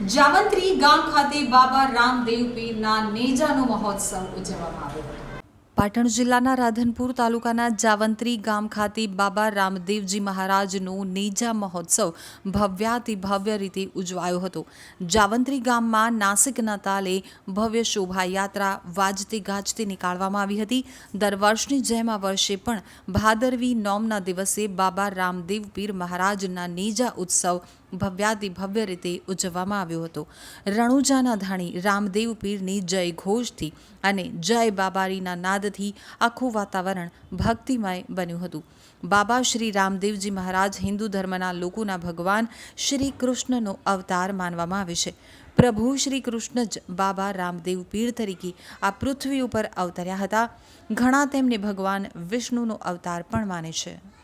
ગામ ખાતે બાબા રામદેવ પીરના નેજાનો મહોત્સવ ઉજવવામાં આવ્યો પાટણ જિલ્લાના રાધનપુર તાલુકાના જાવંત્રી ગામ ખાતે બાબા રામદેવજી મહારાજનો નેજા મહોત્સવ ભવ્યાતિ ભવ્ય રીતે ઉજવાયો હતો. જાવંત્રી ગામમાં નાસિકના તાલે ભવ્ય શોભાયાત્રા વાજતે ગાજતે નીકાળવામાં આવી હતી. દર વર્ષની જેમ આ વર્ષે પણ ભાદરવી નોમના દિવસે બાબા રામદેવ પીર મહારાજના નેજા ઉત્સવ ભવ્યાતિ ભવ્ય રીતે ઉજવવામાં આવ્યો હતો. રણુજાના ધાણી રામદેવ પીરની જય ઘોષથી અને જય બાબારીના નાદથી આખું વાતાવરણ ભક્તિમય બન્યું હતું. બાબા શ્રી રામદેવજી મહારાજ હિન્દુ ધર્મના લોકોના ભગવાન શ્રી કૃષ્ણનો અવતાર માનવામાં આવે છે. પ્રભુ શ્રી કૃષ્ણ જ બાબા રામદેવ પીર તરીકે આ પૃથ્વી ઉપર અવતર્યા હતા. ઘણા તેમને ભગવાન વિષ્ણુનો અવતાર પણ માને છે.